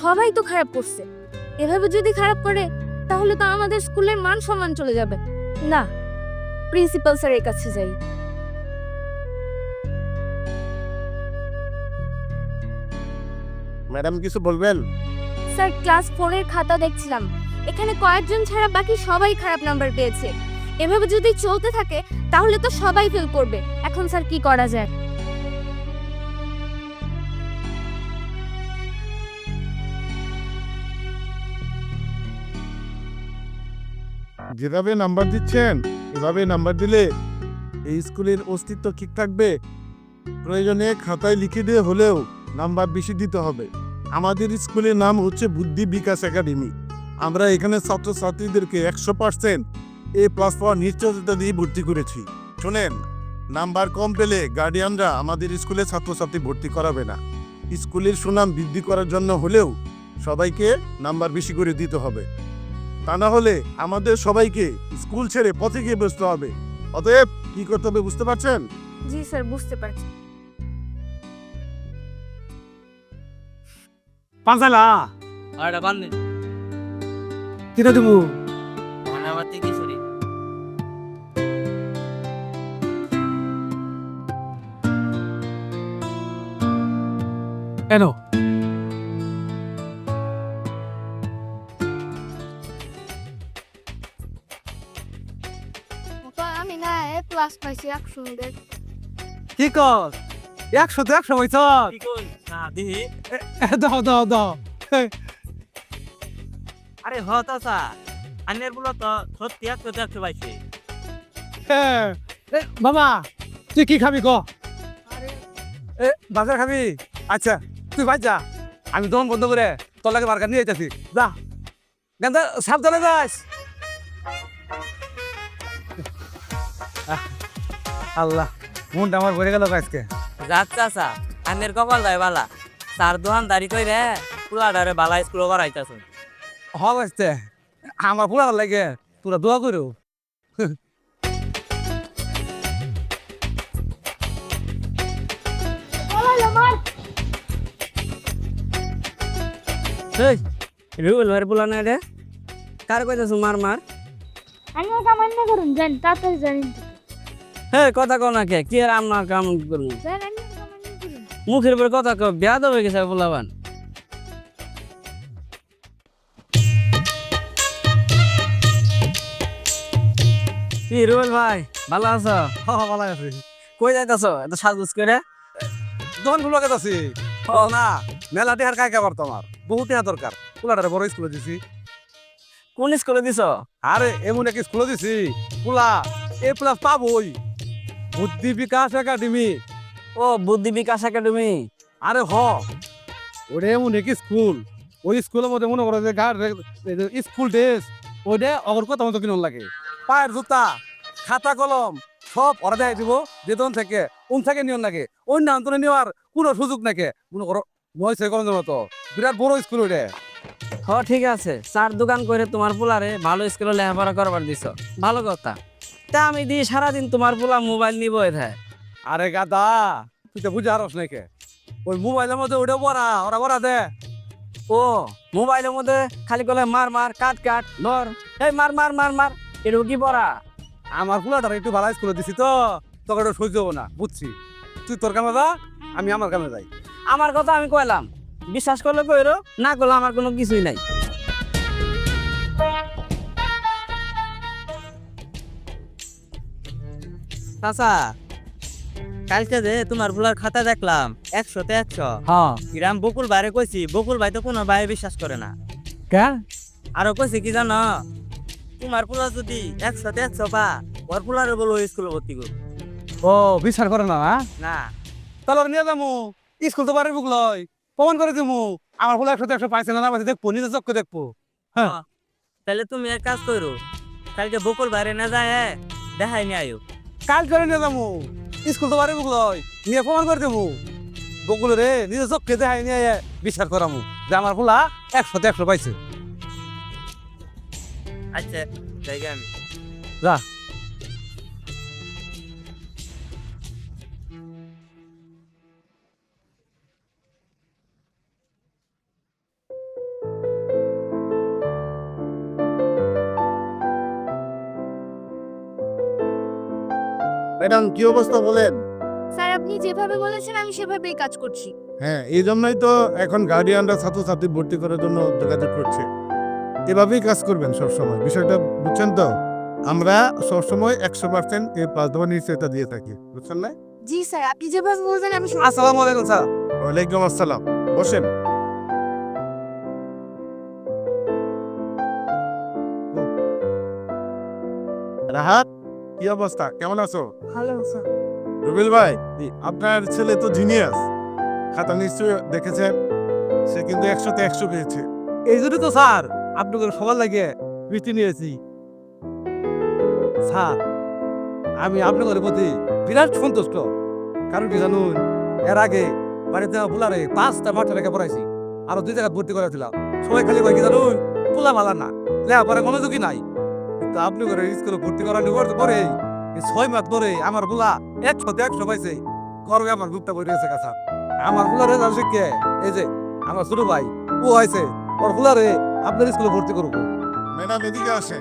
সবাই তো খারাপ করছে। এভাবে যদি খারাপ করে তাহলে তো আমাদের স্কুলের মান সম্মান চলে যাবে। না প্রিন্সিপাল স্যারের কাছে যাই। ম্যাডাম কিছু বলবেন? স্যার ক্লাস ফোরের খাতা দেখছিলাম। এখানে কয়েকজন ছাড়া বাকি সবাই খারাপ নাম্বার পেয়েছে। এভাবে যদি চলতে থাকে তাহলে তো সবাই ফেল করবে। এখন স্যার কি করা যায়? যেভাবে নাম্বার দিচ্ছেন, এভাবে নাম্বার দিলে এই স্কুলের অস্তিত্ব ঠিক থাকবে। প্রয়োজনে খাতায় লিখে দিয়ে হলেও নাম্বার বেশি দিতে হবে। আমাদের স্কুলের নাম হচ্ছে বুদ্ধি বিকাশ একাডেমি। আমরা এখানে ছাত্রছাত্রীদেরকে একশো পার্সেন্ট এ প্লাস পাওয়ার নিশ্চয়তা দিয়ে ভর্তি করেছি। শোনেন, নাম্বার কম পেলে গার্ডিয়ানরা আমাদের স্কুলে ছাত্রছাত্রী ভর্তি করাবে না। স্কুলের সুনাম বৃদ্ধি করার জন্য হলেও সবাইকে নাম্বার বেশি করে দিতে হবে। তা না হলে আমাদের সবাইকে স্কুল ছেড়ে পথে গিয়ে বসতে হবে। অতএব কি করতে হবে বুঝতে পারছেন? জি স্যার বুঝতে পারছি। পাঁচালা আরে বান্নে কিনে দেবো। মানে আমার থেকে সরি। এনো এ পাইছি একশো কি কর একশো তো একশো দাও দাও দাও। আরে আনের বলো তো সত্যি একশো তো একশো পাইছে। হ্যাঁ মামা তুই কি খাবি ক? এ বাজার খাবি? আচ্ছা তুই বাজ যা। আমি দম বন্ধ করে তোর লাগে মার্কেট নিয়ে যাচ্ছি যা। গান্ধা সাবধানে যাস। আল্লাহ মনটা আমার ভরে গেল আজকে। যাচ্ছে আসা আনের কপাল দেয় বালা। তার দোকান দাঁড়ি কইরে পুলাডারে বালা স্কুল করাইতাছ হবে আসতে আমার পুরা লাগে তোরা দোয়া করো। রুল ভাই বলা না রে? কার কইতাছ মার মার? আমি সামান্য করুন জান তাড়াতাড়ি জানেন হে কথা কও না কে? কি আর আমার কাম করুন মুখের উপর কথা কও বিয়াদ হয়ে গেছে বলাবান কি রুল ভাই ভালো আছো? হ হ ভালো আছে। কই যাইতাছ? এত সাজগুজ করে? দোকান খুলো কে আছি ও না মেলা টেহার কায় কাবার তোমার? বহুত টেহা দরকার। পুলাটারে বড় স্কুলে দিছি। কোন স্কুলে দিছ? আরে এমন এক স্কুলে দিছি। পুলা এ প্লাস পাবই। বুদ্ধি বিকাশ একাডেমি। ও বুদ্ধি বিকাশ একাডেমি। আরে হ। ওরে এমন এক স্কুল? ওই স্কুলের মধ্যে মনে করো যে গার স্কুল ড্রেস ওইটা অগর কথা মতো কিনুন লাগে। পায়ের জুতা খাতা কলম সব ওরা দেয় দিব বেতন থেকে উন থেকে নিয়ন লাগে। অন্য অন্তরে নেওয়ার কোনো সুযোগ নাকি? মনে করো বয়সে কম মতো। বিরাট বড় স্কুল ওইটা। হ ঠিক আছে। চার দোকান করে তোমার পোলারে ভালো স্কুলে লেখাপড়া করবার দিছ। ভালো কথা। তা আমি দিয়ে সারাদিন তোমার পোলা মোবাইল নিব এথায় আরে গাদা তুই তো বুঝে আরস নাকি? ওই মোবাইলের মধ্যে ওটা বড়া ওরা বড়া দে। ও মোবাইলের মধ্যে খালি কলে মার মার কাট কাট ধর। এই মার মার মার মার এরকম কি পড়া? আমার ফুলাটার একটু ভালো স্কুলে দিছি তো তোকে ওটা সহ্য হব না বুঝছি। তুই তোর কামে যা আমি আমার কামে যাই। আমার কথা আমি কইলাম। বিশ্বাস করলে কইরো না করলে আমার কোনো কিছুই নাই। চাচা কালকে যে তোমার ভুলার খাতা দেখলাম একশোতে একশো। হ্যাঁ। গ্রাম বকুল বাইরে কইছি বকুল ভাই তো কোনো ভাই বিশ্বাস করে না। কে? আরও কইছি কি জানো তোমার পোলা যদি একশোতে একশো পা ওর পোলারে বলো স্কুলে ভর্তি করো ও বিচার করে না না না। তাহলে নিয়ে যাব। স্কুল তো পারে বুক লয়। প্রমাণ করে দিমু। আমার ফুলা একশো একশো পাইছে না না পাইছে দেখব নিজে চক্কে দেখব। হ্যাঁ। তাহলে তুমি এক কাজ করো কালকে বকুল বাইরে না যায় হ্যাঁ দেখাই নি আয়ো। কাল করে নিয়ে যাব। স্কুল তো বাড়ি বুক নিয়ে প্রমাণ করে দেবো। বকুল রে নিজে চোখকে দেখাই নিয়ে বিচার করামু। যে আমার ফুলা একশোতে একশো পাইছে। আচ্ছা আমি। যা। ম্যাডাম কি অবস্থা বলেন? স্যার আপনি যেভাবে বলেছেন আমি সেভাবেই কাজ করছি। হ্যাঁ এই জন্যই তো এখন গার্ডিয়ানরা ছাত্রছাত্রী ভর্তি করার জন্য যোগাযোগ করছে। এভাবেই কাজ করবেন সবসময়। বিষয়টা বুঝছেন তো? আমরা সবসময় একশো পার্সেন্ট এই পাঁচ দেওয়ার নিশ্চয়তা দিয়ে থাকি। বুঝছেন না? জি স্যার আপনি যেভাবে বলবেন আমি। আসসালামু আলাইকুম স্যার। ওয়ালাইকুম আসসালাম। বসেন। রাহাত? কি অবস্থা? কেমন আছো? ভালো স্যার রুবেল ভাই আপনার ছেলে তো জিনিয়াস খাতা নিশ্চয়ই দেখেছেন? সে কিন্তু একশোতে একশো পেয়েছে। এই জন্য তো স্যার আপনাকে সবার লাগে বৃষ্টি নিয়েছি। স্যার আমি আপনাদের প্রতি বিরাট সন্তুষ্ট। কারণ কি জানুন এর আগে বাড়িতে পোলারে পাঁচটা মাঠে রেখে পড়াইছি। আরও দুই জায়গায় ভর্তি করেছিলাম। সবাই খালি কয় কি জানুন পোলা মালা না। লেখাপড়া মনোযোগী নাই। কিন্তু আপনি করে স্কুলে ভর্তি করা নিবর করে এই ছয় মাস পরে আমার পোলা একশো একশো পাইছে। গর্বে আমার গুপ্তা বই রয়েছে কাছা আমার পোলারে রেজাল্ট শিখে এই যে আমার ছোট ভাই ও হয়েছে ওর পোলারে আপনার স্কুলে ভর্তি করব। ম্যাডাম এদিকে আসে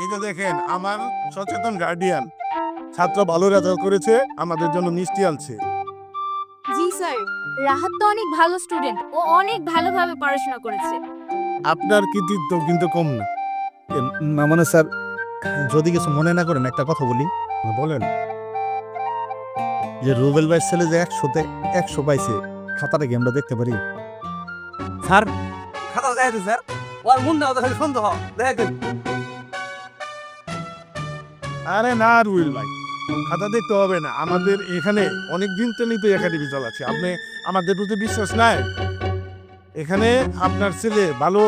এই যে দেখেন আমার সচেতন গার্ডিয়ান ছাত্র ভালো রেজাল্ট করেছে আমাদের জন্য মিষ্টি আনছে। জি স্যার রাহাত তো অনেক ভালো স্টুডেন্ট ও অনেক ভালোভাবে পড়াশোনা করেছে। আপনার কৃতিত্ব কিন্তু কম না। মানে স্যার যদি কিছু মনে না করেন একটা কথা বলি। বলেন। যে রুবেল ভাইয়ের ছেলে যে একশোতে একশো পাইছে খাতাটা কি আমরা দেখতে পারি? স্যার খাতা দিন স্যার। ওর মন না খালি সন্দেহ দেখাই আরে না রুইল ভাই খাতা দেখতে হবে না। আমাদের এখানে অনেক দিন তো একাডেমি চালাচ্ছে। আপনি আমাদের প্রতি বিশ্বাস নাই? এখানে আপনার ছেলে ভালো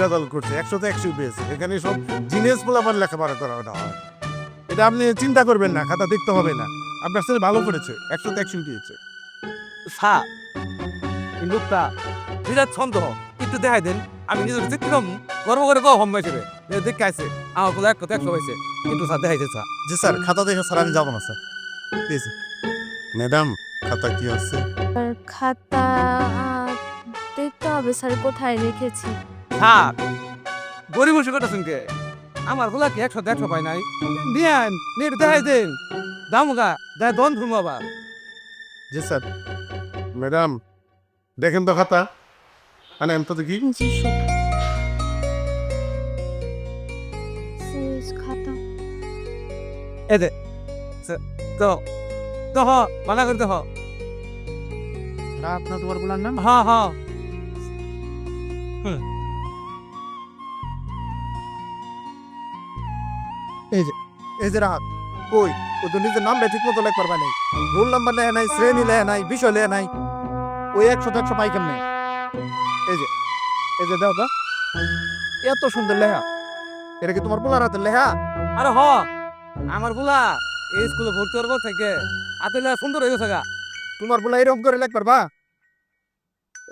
রেজাল্ট করছে একশোতে একশো পেয়েছে। এখানে সব জিনিস পোলাপান লেখাপড়া করা হয়। এটা আপনি চিন্তা করবেন না খাতা দেখতে হবে না। আপনার ছেলে ভালো করেছে একশোতে একশো পেয়েছে স্যার লোকটা বিরাট সন্দেহ একটু দেখাই দেন আমি নিজের চিত্রম গর্ব করে কম হম হিসেবে দেখে আছে আমার কোনো এক কথা একশো হয়েছে কিন্তু স্যার দেখাইছে স্যার। যে স্যার খাতা দেখে স্যার আমি যাব না স্যার। ম্যাডাম খাতা কি আছে? খাতা দেখতে হবে স্যার কোথায় রেখেছি? স্যার গরিব মানুষের কথা শুনকে আমার গোলা কি একশো দেড়শো পাই নাই? নিয়ে দেখাই দেন। দামগা দেয় দন ধুম আবার। জি স্যার। ম্যাডাম দেখেন তো খাতা। মানে আমি তো দেখি। জি স্যার তো তো হ মানা করতে হ। আপনার তোমার বলার নাম? হ্যাঁ হ্যাঁ এই যে রাহাত কই? ও তো নিজের নামটা ঠিক মতো লেখ পারবা নাই। রোল নাম্বার লেখা নাই শ্রেণি লেখা নাই বিষয় লেখা নাই। ওই একশো একশো পাই কেমনে? এই যে এই যে দেখো তো। এত সুন্দর লেখা। এটা কি তোমার পোলার হাতের লেখা? আরে হ আমার বুলা এই স্কুলে ভর্তি করব থেকে আতেলা সুন্দর হয়ে গেছে তোমার পোলা এরকম করে লেখ পারবা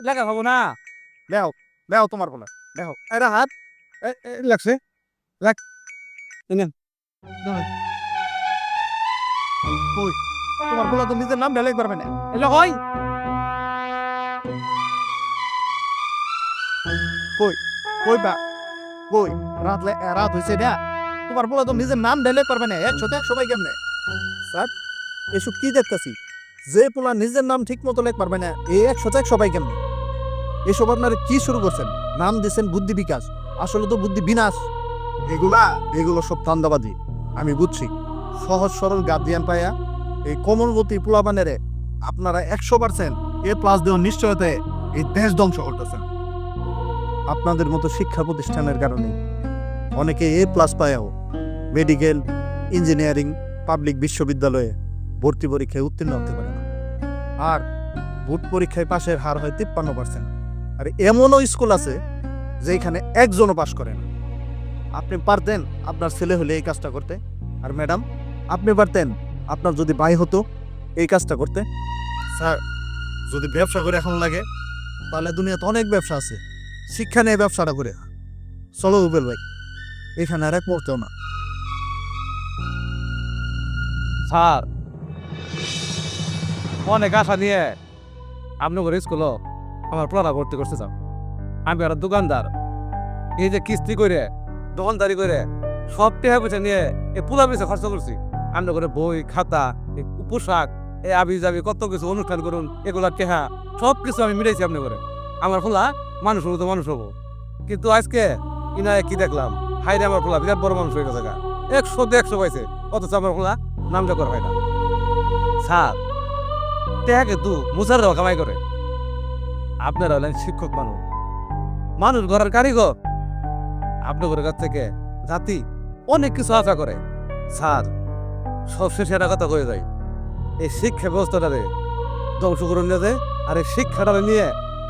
লেখা হব না। লেও লেও তোমার পোলা লেও এই রাহাত এ- এ, লেখছে লেখ এনে কই? তোমার তো নিজের নামটা লেখ পারবে না এলে হয় কই? বা? কই? রাত রাত হয়েছে না। তোমার বলে তো নিজের নাম ঢেলে পারবে না একশো পাই কেমনে? স্যার এসব কি দেখতেছি? যে পোলা নিজের নাম ঠিক মতো লেখ পারবে না এই একশোতে একশো পাই কেমনে? এসব আপনারা কি শুরু করছেন? নাম দিয়েছেন বুদ্ধি বিকাশ। আসলে তো বুদ্ধি বিনাশ। এগুলা? এগুলো সব ধান্দাবাজি। আমি বুঝছি। সহজ সরল গার্ডিয়ান পায়া এই কোমলবতী পোলাবানেরে আপনারা একশো পার্সেন্ট এ প্লাস দেওয়ার নিশ্চয়তে এই দেশ ধ্বংস করতেছেন। আপনাদের মতো শিক্ষা প্রতিষ্ঠানের কারণে অনেকে এ প্লাস পায়াও মেডিকেল ইঞ্জিনিয়ারিং পাবলিক বিশ্ববিদ্যালয়ে ভর্তি পরীক্ষায় উত্তীর্ণ হতে পারে না। আর ভোট পরীক্ষায় পাশের হার হয় তিপ্পান্ন পার্সেন্ট আর এমনও স্কুল আছে যেখানে একজনও পাশ করে না। আপনি পারতেন আপনার ছেলে হলে এই কাজটা করতে। আর ম্যাডাম, আপনি পারতেন আপনার যদি ভাই হতো এই কাজটা করতে। স্যার, যদি ব্যবসা করে এখন লাগে, তাহলে দুনিয়াতে অনেক ব্যবসা আছে। শিক্ষা নিয়ে ব্যবসাটা করে। চলো রুবেল ভাই, এখানে আর এক পড়তেও না। স্যার, অনেক আশা নিয়ে আপনি করে স্কুল। আমার পড়া ভর্তি করতে চাও। আমি আর দোকানদার। এই যে কিস্তি করে, দোকানদারি করে, সব টেহা পয়সা নিয়ে এ পুলা পয়সা খরচ করছি। আমরা করে বই, খাতা, এই পোশাক, এই আবি যাবি কত কিছু অনুষ্ঠান করুন, এগুলা টেহা, সব কিছু আমি মিটাইছি আপনি করে। আমার ফোলা মানুষ হব তো মানুষ হব। কিন্তু আজকে ইনায় কি দেখলাম? হাইরে আমার ফোলা বিরাট বড় মানুষ হয়ে গেছে। একশো একশো পাইছে, অথচ আমার ফোলা নামটা করে হয় না। স্যার টেহা কিন্তু মুসার দেওয়া কামাই করে। আপনারা হলেন শিক্ষক মানুষ। মানুষ ঘরের কারিগর। আপনাদের কাছ থেকে জাতি অনেক কিছু আশা করে। স্যার, সবশেষে একটা কথা হয়ে যায় এই শিক্ষা ব্যবস্থাটারে ধ্বংস করুন নেবে আর এই শিক্ষাটা নিয়ে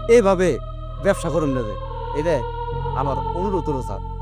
এইভাবে ব্যবসা করুন নেবে এটা আমার অনুরোধ হলো, স্যার।